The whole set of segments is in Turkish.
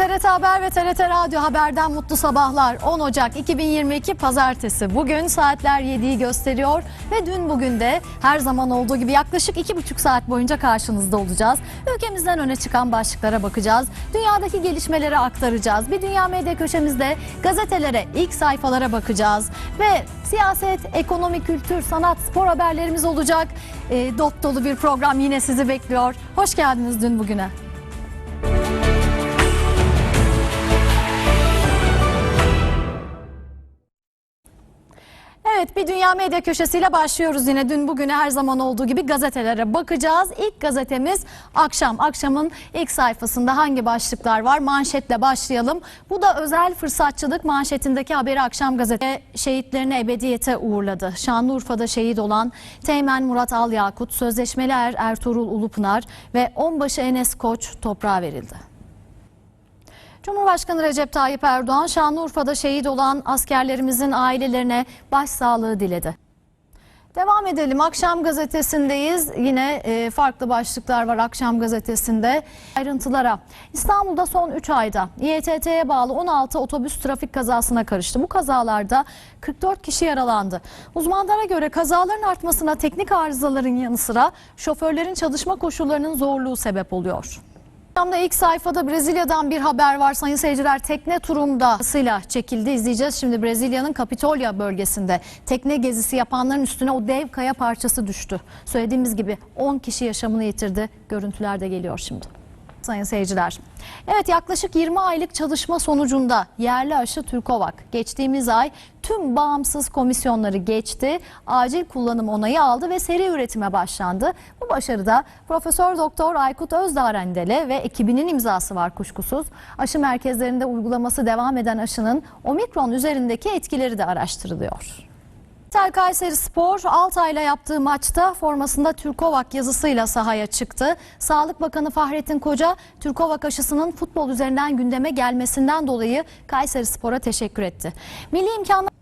TRT Haber ve TRT Radyo Haber'den mutlu sabahlar. 10 Ocak 2022 Pazartesi. Bugün saatler 7'yi gösteriyor ve dün bugün de her zaman olduğu gibi yaklaşık 2,5 saat boyunca karşınızda olacağız. Ülkemizden öne çıkan başlıklara bakacağız. Dünyadaki gelişmeleri aktaracağız. Bir Dünya Medya köşemizde gazetelere, ilk sayfalara bakacağız. Ve siyaset, ekonomi, kültür, sanat, spor haberlerimiz olacak. E, dop dolu bir program yine sizi bekliyor. Hoş geldiniz dün bugüne. Bir Dünya Medya Köşesi'yle başlıyoruz yine dün bugüne her zaman olduğu gibi gazetelere bakacağız. İlk gazetemiz akşam. Akşamın ilk sayfasında hangi başlıklar var? Manşetle başlayalım. Bu da özel fırsatçılık manşetindeki haberi akşam gazete şehitlerini ebediyete uğurladı. Şanlıurfa'da şehit olan Teğmen Murat Al Yakut, Sözleşmeli Er Ertuğrul Ulupınar ve Onbaşı Enes Koç toprağa verildi. Cumhurbaşkanı Recep Tayyip Erdoğan Şanlıurfa'da şehit olan askerlerimizin ailelerine başsağlığı diledi. Devam edelim. Akşam gazetesindeyiz. Yine e, farklı başlıklar var Akşam gazetesinde. Ayrıntılara. İstanbul'da son 3 ayda İETT'ye bağlı 16 otobüs trafik kazasına karıştı. Bu kazalarda 44 kişi yaralandı. Uzmanlara göre kazaların artmasına teknik arızaların yanı sıra şoförlerin çalışma koşullarının zorluğu sebep oluyor. Akşamda ilk sayfada Brezilya'dan bir haber var. Sayın seyirciler tekne turunda sıyla çekildi. İzleyeceğiz şimdi Brezilya'nın Kapitolya bölgesinde. Tekne gezisi yapanların üstüne o dev kaya parçası düştü. Söylediğimiz gibi 10 kişi yaşamını yitirdi. Görüntüler de geliyor şimdi. Sayın seyirciler. Evet yaklaşık 20 aylık çalışma sonucunda yerli aşı Türkovak geçtiğimiz ay tüm bağımsız komisyonları geçti. Acil kullanım onayı aldı ve seri üretime başlandı. Bu başarıda Profesör Doktor Aykut Özdağrendele ve ekibinin imzası var kuşkusuz. Aşı merkezlerinde uygulaması devam eden aşının omikron üzerindeki etkileri de araştırılıyor. Tel Kayseri Spor Altay'la yaptığı maçta formasında Türkovak yazısıyla sahaya çıktı. Sağlık Bakanı Fahrettin Koca Türkovak aşısının futbol üzerinden gündeme gelmesinden dolayı Kayseri Spor'a teşekkür etti. Milli imkanlar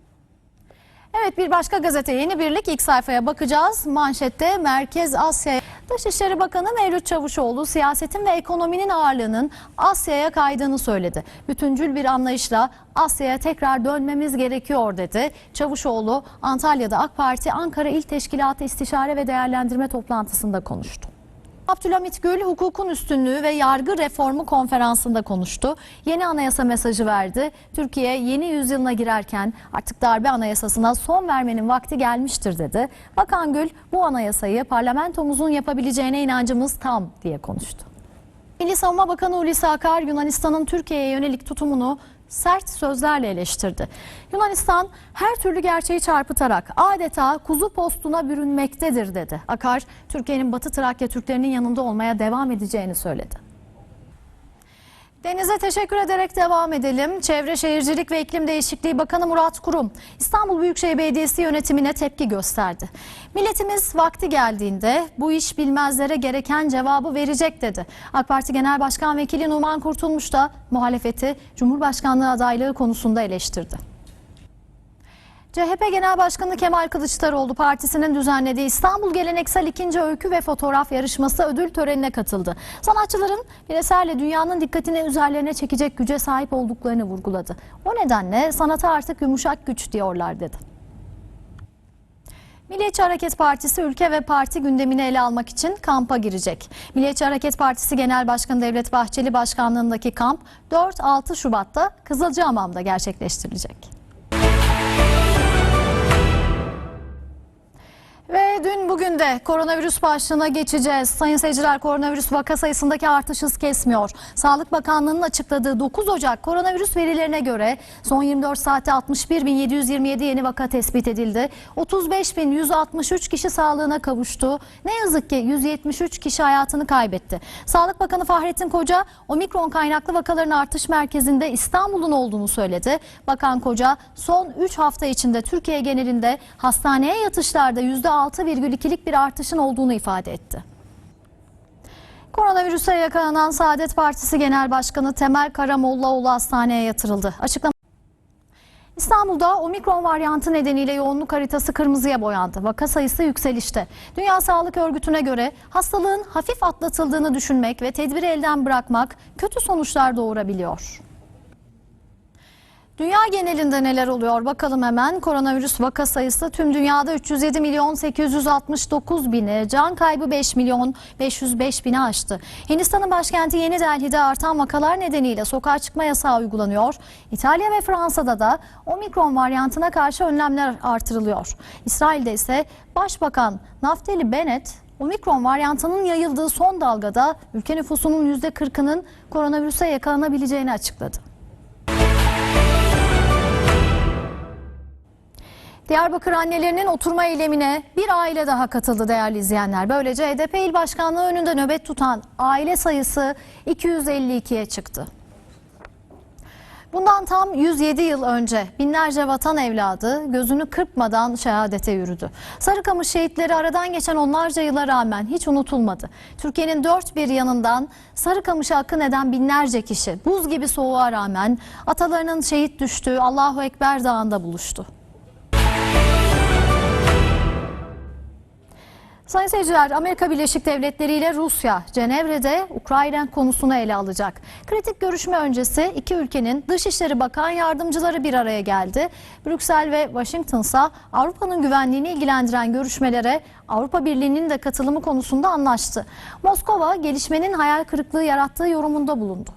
Evet bir başka gazete Yeni Birlik ilk sayfaya bakacağız. Manşette Merkez Asya Dışişleri Bakanı Mevlüt Çavuşoğlu siyasetin ve ekonominin ağırlığının Asya'ya kaydığını söyledi. Bütüncül bir anlayışla Asya'ya tekrar dönmemiz gerekiyor dedi. Çavuşoğlu Antalya'da AK Parti Ankara İl Teşkilatı İstişare ve Değerlendirme toplantısında konuştu. Abdülhamit Gül hukukun üstünlüğü ve yargı reformu konferansında konuştu. Yeni anayasa mesajı verdi. Türkiye yeni yüzyılına girerken artık darbe anayasasına son vermenin vakti gelmiştir dedi. Bakan Gül bu anayasayı parlamentomuzun yapabileceğine inancımız tam diye konuştu. Milli Savunma Bakanı Hulusi Akar Yunanistan'ın Türkiye'ye yönelik tutumunu sert sözlerle eleştirdi. Yunanistan her türlü gerçeği çarpıtarak adeta kuzu postuna bürünmektedir dedi. Akar, Türkiye'nin Batı Trakya Türklerinin yanında olmaya devam edeceğini söyledi. Denize teşekkür ederek devam edelim. Çevre Şehircilik ve İklim Değişikliği Bakanı Murat Kurum, İstanbul Büyükşehir Belediyesi yönetimine tepki gösterdi. Milletimiz vakti geldiğinde bu iş bilmezlere gereken cevabı verecek dedi. AK Parti Genel Başkan Vekili Numan Kurtulmuş da muhalefeti Cumhurbaşkanlığı adaylığı konusunda eleştirdi. CHP Genel Başkanı Kemal Kılıçdaroğlu partisinin düzenlediği İstanbul Geleneksel İkinci Öykü ve Fotoğraf Yarışması ödül törenine katıldı. Sanatçıların bir eserle dünyanın dikkatini üzerlerine çekecek güce sahip olduklarını vurguladı. O nedenle sanata artık yumuşak güç diyorlar dedi. Milliyetçi Hareket Partisi ülke ve parti gündemini ele almak için kampa girecek. Milliyetçi Hareket Partisi Genel Başkanı Devlet Bahçeli başkanlığındaki kamp 4-6 Şubat'ta Kızılcahamam'da gerçekleştirilecek. De koronavirüs başlığına geçeceğiz. Sayın seyirciler koronavirüs vaka sayısındaki artış hız kesmiyor. Sağlık Bakanlığı'nın açıkladığı 9 Ocak koronavirüs verilerine göre son 24 saatte 61.727 yeni vaka tespit edildi. 35.163 kişi sağlığına kavuştu. Ne yazık ki 173 kişi hayatını kaybetti. Sağlık Bakanı Fahrettin Koca omikron kaynaklı vakaların artış merkezinde İstanbul'un olduğunu söyledi. Bakan Koca son 3 hafta içinde Türkiye genelinde hastaneye yatışlarda %6,2'lik bir artışın olduğunu ifade etti. Koronavirüse yakalanan Saadet Partisi Genel Başkanı Temel Karamollaoğlu hastaneye yatırıldı. Açıklama İstanbul'da omikron varyantı nedeniyle yoğunluk haritası kırmızıya boyandı. Vaka sayısı yükselişte. Dünya Sağlık Örgütü'ne göre hastalığın hafif atlatıldığını düşünmek ve tedbiri elden bırakmak kötü sonuçlar doğurabiliyor. Dünya genelinde neler oluyor bakalım hemen. Koronavirüs vaka sayısı tüm dünyada 307 milyon 869 bini, can kaybı 5 milyon 505 bini aştı. Hindistan'ın başkenti Yeni Delhi'de artan vakalar nedeniyle sokağa çıkma yasağı uygulanıyor. İtalya ve Fransa'da da omikron varyantına karşı önlemler artırılıyor. İsrail'de ise Başbakan Naftali Bennett Omikron varyantının yayıldığı son dalgada ülke nüfusunun %40'ının koronavirüse yakalanabileceğini açıkladı. Diyarbakır annelerinin oturma eylemine bir aile daha katıldı değerli izleyenler. Böylece HDP il başkanlığı önünde nöbet tutan aile sayısı 252'ye çıktı. Bundan tam 107 yıl önce binlerce vatan evladı gözünü kırpmadan şehadete yürüdü. Sarıkamış şehitleri aradan geçen onlarca yıla rağmen hiç unutulmadı. Türkiye'nin dört bir yanından Sarıkamış'a akın eden binlerce kişi buz gibi soğuğa rağmen atalarının şehit düştüğü Allahu Ekber Dağı'nda buluştu. Sayın seyirciler, Amerika Birleşik Devletleri ile Rusya, Cenevre'de Ukrayna konusunu ele alacak. Kritik görüşme öncesi iki ülkenin Dışişleri Bakan Yardımcıları bir araya geldi. Brüksel ve Washington ise Avrupa'nın güvenliğini ilgilendiren görüşmelere Avrupa Birliği'nin de katılımı konusunda anlaştı. Moskova, gelişmenin hayal kırıklığı yarattığı yorumunda bulundu.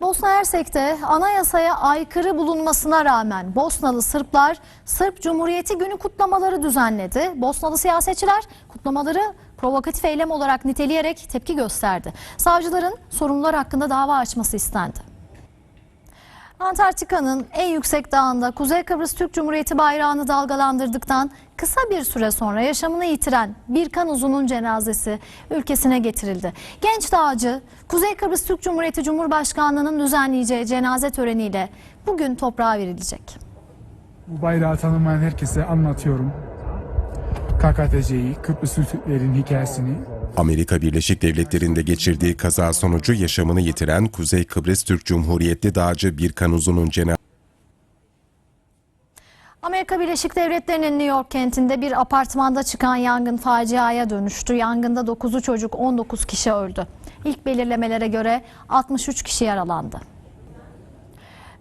Bosna Hersek'te anayasaya aykırı bulunmasına rağmen Bosnalı Sırplar Sırp Cumhuriyeti Günü kutlamaları düzenledi. Bosnalı siyasetçiler kutlamaları provokatif eylem olarak niteleyerek tepki gösterdi. Savcıların sorumlular hakkında dava açması istendi. Antarktika'nın en yüksek dağında Kuzey Kıbrıs Türk Cumhuriyeti bayrağını dalgalandırdıktan kısa bir süre sonra yaşamını yitiren Birkan Uzun'un cenazesi ülkesine getirildi. Genç dağcı Kuzey Kıbrıs Türk Cumhuriyeti Cumhurbaşkanlığı'nın düzenleyeceği cenaze töreniyle bugün toprağa verilecek. Bu bayrağı tanımayan herkese anlatıyorum. KKTC'yi, Kıbrıs Türklerin hikayesini. Amerika Birleşik Devletleri'nde geçirdiği kaza sonucu yaşamını yitiren Kuzey Kıbrıs Türk Cumhuriyetli dağcı Birkan Uzun'un cenazesi Amerika Birleşik Devletleri'nin New York kentinde bir apartmanda çıkan yangın faciaya dönüştü. Yangında 9'u çocuk 19 kişi öldü. İlk belirlemelere göre 63 kişi yaralandı.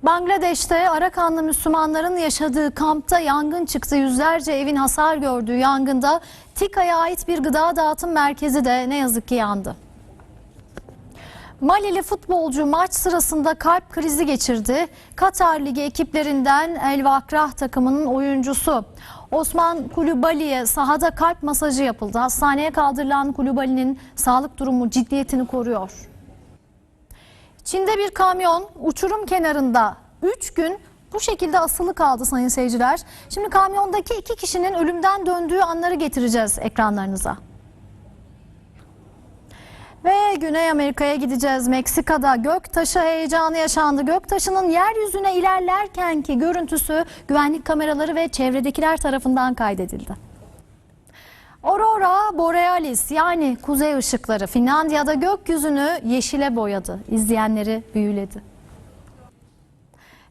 Bangladeş'te Arakanlı Müslümanların yaşadığı kampta yangın çıktı. Yüzlerce evin hasar gördüğü yangında TİKA'ya ait bir gıda dağıtım merkezi de ne yazık ki yandı. Malili futbolcu maç sırasında kalp krizi geçirdi. Katar Ligi ekiplerinden El Vakrah takımının oyuncusu Osman Kulubali'ye sahada kalp masajı yapıldı. Hastaneye kaldırılan Kulubali'nin sağlık durumu ciddiyetini koruyor. Çin'de bir kamyon uçurum kenarında 3 gün bu şekilde asılı kaldı sayın seyirciler. Şimdi kamyondaki iki kişinin ölümden döndüğü anları getireceğiz ekranlarınıza. Ve Güney Amerika'ya gideceğiz. Meksika'da göktaşı heyecanı yaşandı. Göktaşının yeryüzüne ilerlerkenki görüntüsü güvenlik kameraları ve çevredekiler tarafından kaydedildi. Aurora Borealis yani kuzey ışıkları Finlandiya'da gökyüzünü yeşile boyadı. İzleyenleri büyüledi.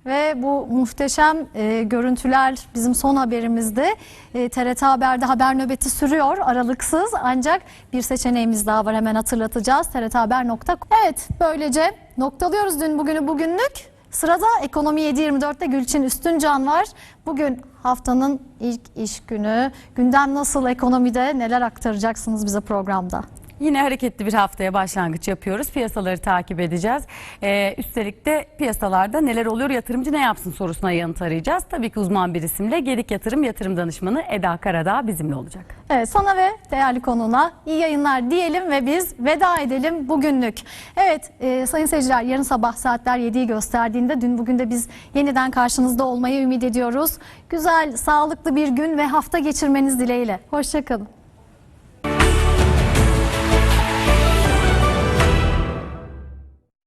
Ve bu muhteşem e, görüntüler bizim son haberimizde. E, TRT Haber'de haber nöbeti sürüyor aralıksız ancak bir seçeneğimiz daha var hemen hatırlatacağız. trthaber.com Evet böylece noktalıyoruz dün bugünü bugünlük. Sırada Ekonomi 7.24'te Gülçin Üstüncan var. Bugün haftanın ilk iş günü. Gündem nasıl ekonomide neler aktaracaksınız bize programda? Yine hareketli bir haftaya başlangıç yapıyoruz. Piyasaları takip edeceğiz. Ee, üstelik de piyasalarda neler oluyor, yatırımcı ne yapsın sorusuna yanıt arayacağız. Tabii ki uzman bir isimle Gedik Yatırım Yatırım Danışmanı Eda Karadağ bizimle olacak. Evet sana ve değerli konuğuna iyi yayınlar diyelim ve biz veda edelim bugünlük. Evet e, sayın seyirciler yarın sabah saatler 7'yi gösterdiğinde dün bugün de biz yeniden karşınızda olmayı ümit ediyoruz. Güzel, sağlıklı bir gün ve hafta geçirmeniz dileğiyle. Hoşçakalın.